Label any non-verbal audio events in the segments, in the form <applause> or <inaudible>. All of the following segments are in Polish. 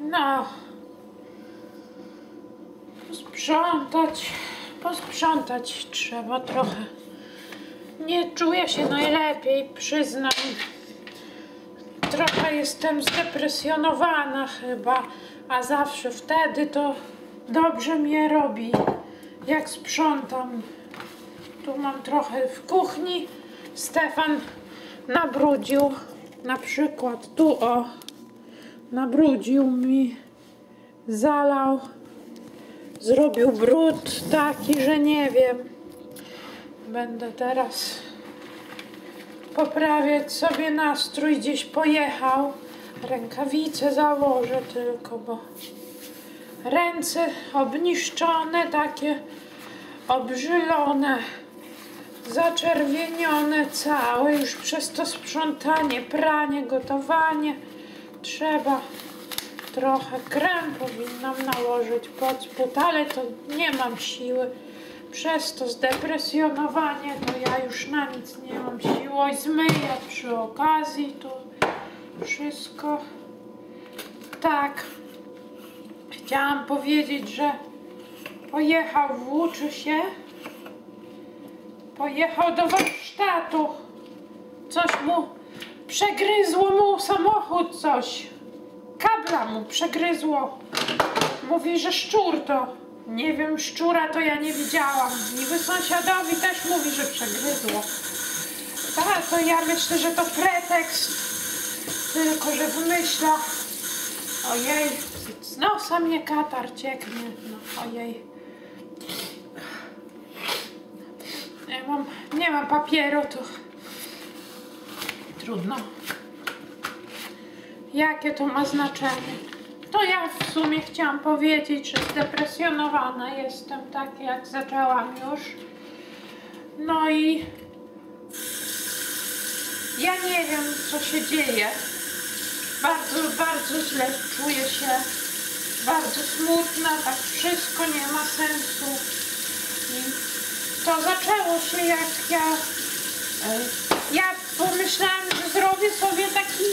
No. Posprzątać, posprzątać trzeba trochę. Nie czuję się najlepiej, przyznam. Trochę jestem zdepresjonowana chyba, a zawsze wtedy to dobrze mnie robi, jak sprzątam. Tu mam trochę w kuchni. Stefan nabrudził, na przykład tu o, nabrudził mi, zalał, zrobił brud taki, że nie wiem. Będę teraz poprawiać sobie nastrój, gdzieś pojechał. Rękawice założę tylko, bo ręce obniszczone, takie obrzylone, zaczerwienione całe już przez to sprzątanie, pranie, gotowanie. Trzeba trochę krem powinnam nałożyć pod spód, ale to nie mam siły. Przez to zdepresjonowanie to ja już na nic nie mam siły. Oj, zmyję przy okazji tu wszystko. Tak. Chciałam powiedzieć, że pojechał, włóczy się. Pojechał do warsztatu. Coś mu przegryzło mu samochód coś. Kabla mu przegryzło. Mówi, że szczur to. Nie wiem, szczura to ja nie widziałam. Niby sąsiadowi też mówi, że przegryzło. Tak, to ja myślę, że to pretekst. Tylko, że wymyśla. Ojej, z nosa mnie katar cieknie. No, ojej. Nie mam, nie mam papieru, to trudno. Jakie to ma znaczenie? To ja w sumie chciałam powiedzieć, że zdepresjonowana jestem, tak jak zaczęłam już. No i ja nie wiem, co się dzieje. Bardzo, bardzo źle czuję się. Bardzo smutna, tak wszystko nie ma sensu. I to zaczęło się jak ja. Ja pomyślałam, że zrobię sobie taki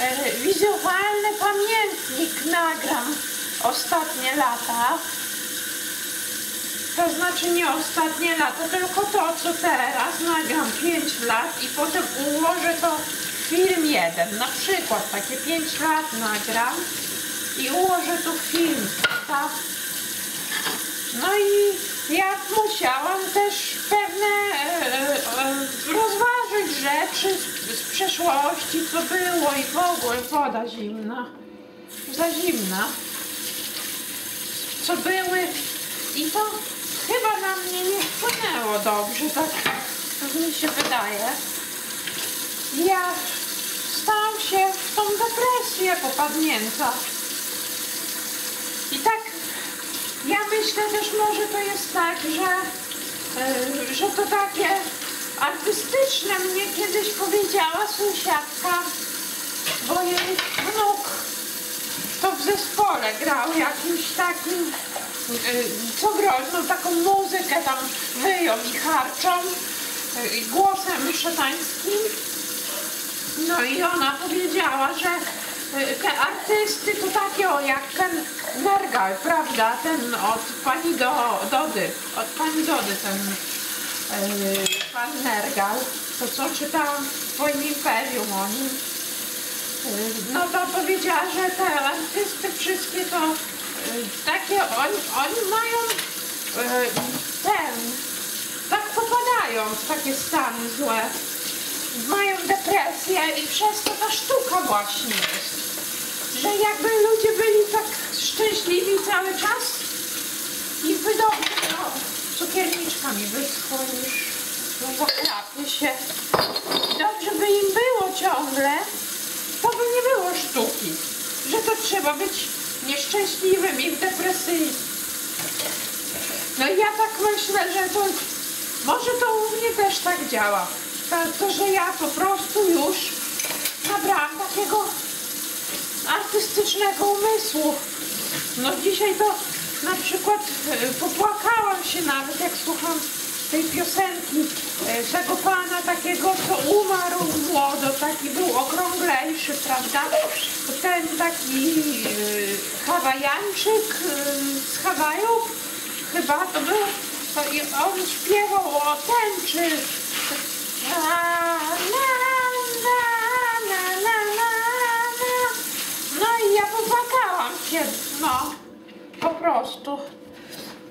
e, wizualny pamiętnik, nagram ostatnie lata. To znaczy nie ostatnie lata, tylko to, co teraz nagram 5 lat i potem ułożę to film jeden. Na przykład takie 5 lat nagram i ułożę tu film. Tak? No i ja musiałam też pewne e, e, rozważyć rzeczy z, przeszłości, co było i w ogóle woda zimna, za zimna, co były i to chyba na mnie nie wpłynęło dobrze, tak, tak mi się wydaje. Ja stałam się w tą depresję popadnięta. I tak ja myślę też może to jest tak, że, e, że to takie artystyczne mnie kiedyś powiedziała sąsiadka, bo jej wnuk to w zespole grał jakimś takim, e, co groźną taką muzykę tam wyją i harczą i głosem szatańskim. No i ona powiedziała, że y, te artysty to takie o jak ten Nergal, prawda? Ten od pani Do, Dody, od pani Dody ten y, pan Nergal. To co czytałam w swoim imperium o nim. Y, no to powiedziała, że te artysty wszystkie to y, takie, oni, oni mają y, ten, tak popadają w takie stany złe mają depresję i przez to ta sztuka właśnie jest. Że jakby ludzie byli tak szczęśliwi cały czas i by dobrze, no, cukierniczka mi wyschła już, no zaklapie się. Dobrze by im było ciągle, to by nie było sztuki. Że to trzeba być nieszczęśliwym i depresyjnym. No i ja tak myślę, że to może to u mnie też tak działa. To, to, że ja po prostu już nabrałam takiego artystycznego umysłu. No dzisiaj to na przykład e, popłakałam się nawet jak słucham tej piosenki e, tego pana takiego, co umarł młodo, taki był okrąglejszy, prawda? ten taki yy, Hawajańczyk yy, z Hawajów, chyba to był, to on śpiewał o tęczy. Na, na, na, na, na, na, na. No i ja popłakałam się, no, po prostu.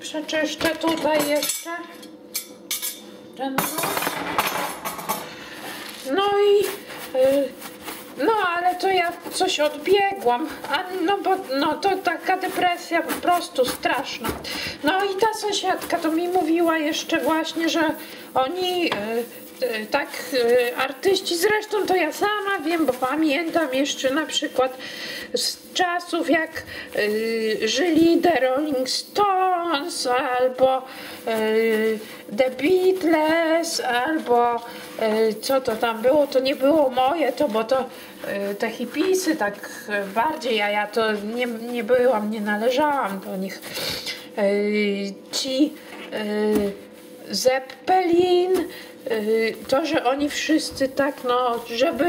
Przeczyszczę tutaj jeszcze No i y, no ale to ja coś odbiegłam, a no bo no to taka depresja po prostu straszna. No i ta sąsiadka to mi mówiła jeszcze właśnie, że oni y, tak y, artyści, zresztą to ja sama wiem, bo pamiętam jeszcze na przykład z czasów jak y, żyli The Rolling Stones albo The Beatles albo co to tam było, to nie było moje, to bo to te hipisy tak bardziej, a ja to nie, nie byłam, nie należałam do nich. Ci Zeppelin, to, że oni wszyscy tak, no, żeby,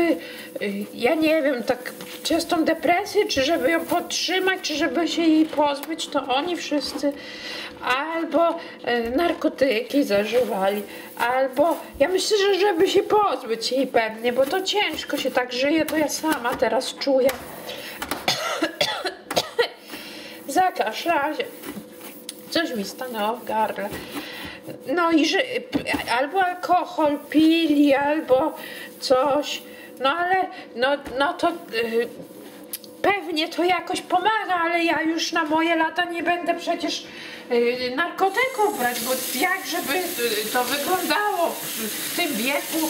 y, ja nie wiem, tak przez tą depresję, czy żeby ją podtrzymać, czy żeby się jej pozbyć, to oni wszyscy albo y, narkotyki zażywali, albo ja myślę, że żeby się pozbyć jej pewnie, bo to ciężko się tak żyje, to ja sama teraz czuję. <coughs> Zakaszla się. Coś mi stanęło w gardle. No i że albo alkohol pili, albo coś. No ale no, no to y, pewnie to jakoś pomaga, ale ja już na moje lata nie będę przecież y, narkotyków brać, bo jak żeby y, to wyglądało w, tym wieku,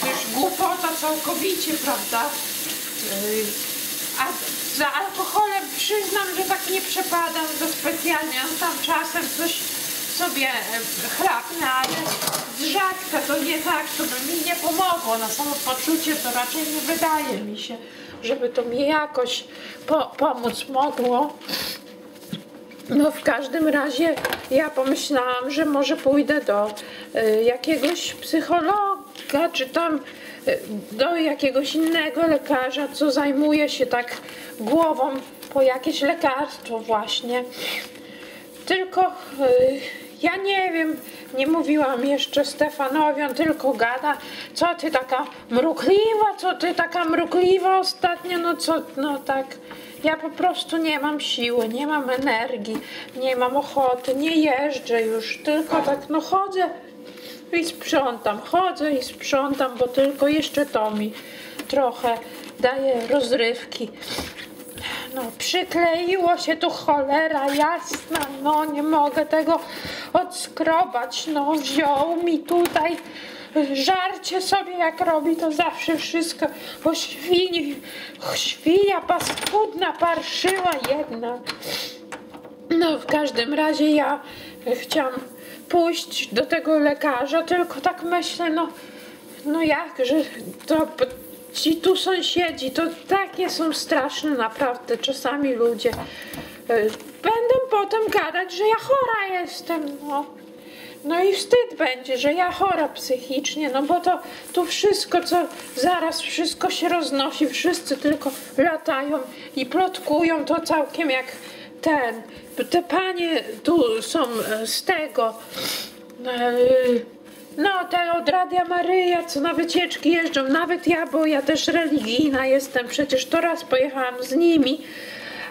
to już głupota całkowicie, prawda? A za alkoholem przyznam, że tak nie przepadam to specjalnie, on tam czasem coś sobie e, chrapnę, ale z rzadka to nie tak, to by mi nie pomogło na samopoczucie, to raczej nie wydaje mi się, żeby to mi jakoś po, pomóc mogło. No w każdym razie ja pomyślałam, że może pójdę do y, jakiegoś psychologa, czy tam y, do jakiegoś innego lekarza, co zajmuje się tak głową po jakieś lekarstwo właśnie. Tylko y, ja nie wiem, nie mówiłam jeszcze Stefanowi, on tylko gada, co ty taka mrukliwa, co ty taka mrukliwa ostatnio, no co, no tak. Ja po prostu nie mam siły, nie mam energii, nie mam ochoty, nie jeżdżę już, tylko tak no chodzę i sprzątam, chodzę i sprzątam, bo tylko jeszcze to mi trochę daje rozrywki. No, przykleiło się tu cholera jasna, no nie mogę tego odskrobać, no wziął mi tutaj żarcie sobie jak robi to zawsze wszystko, bo świni, świnia paskudna, parszyła jedna. No w każdym razie ja chciałam pójść do tego lekarza, tylko tak myślę, no, no jak, że to ci tu sąsiedzi, to takie są straszne naprawdę czasami ludzie. Będą potem gadać, że ja chora jestem, no. No i wstyd będzie, że ja chora psychicznie, no bo to tu wszystko, co zaraz wszystko się roznosi, wszyscy tylko latają i plotkują to całkiem jak ten. Te panie tu są e, z tego. e, No, te od Radia Maryja, co na wycieczki jeżdżą, nawet ja, bo ja też religijna jestem, przecież to raz pojechałam z nimi,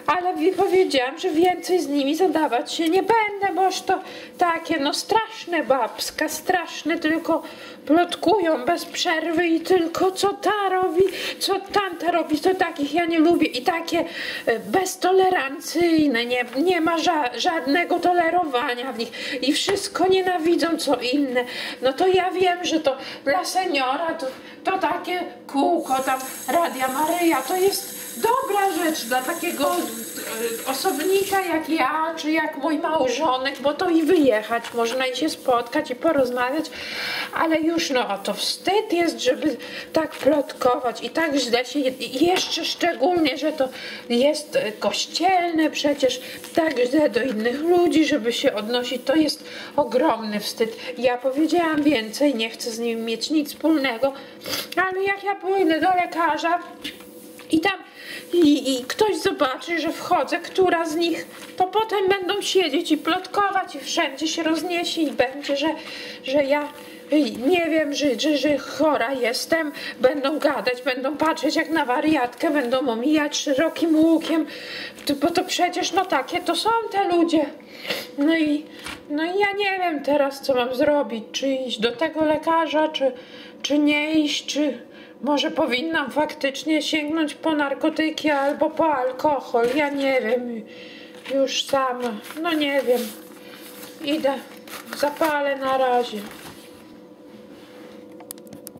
ale wi- powiedziałam, że więcej z nimi zadawać się nie będę, boż to takie, no straszne babska, straszne, tylko plotkują bez przerwy i tylko co ta robi, co tamta robi, to takich ja nie lubię i takie e, beztolerancyjne, nie, nie ma ża żadnego tolerowania w nich i wszystko nienawidzą co inne. No to ja wiem, że to dla seniora to, to takie kółko tam Radia Maryja to jest dobra rzecz dla takiego e, osobnika jak ja, czy jak mój małżonek, bo to i wyjechać można i się spotkać i porozmawiać, ale już no to wstyd jest, żeby tak plotkować i tak źle się, jeszcze szczególnie, że to jest e, kościelne przecież, tak źle do innych ludzi, żeby się odnosić, to jest ogromny wstyd. Ja powiedziałam więcej, nie chcę z nim mieć nic wspólnego, ale jak ja pójdę do lekarza, i tam i, i ktoś zobaczy, że wchodzę, która z nich, to potem będą siedzieć i plotkować i wszędzie się rozniesie i będzie, że, że ja nie wiem, że, że, że chora jestem, będą gadać, będą patrzeć jak na wariatkę, będą omijać szerokim łukiem, bo to przecież no takie to są te ludzie. No i, no i ja nie wiem teraz, co mam zrobić, czy iść do tego lekarza, czy, czy nie iść, czy może powinnam faktycznie sięgnąć po narkotyki albo po alkohol, ja nie wiem, już sama, no nie wiem, idę, zapalę na razie.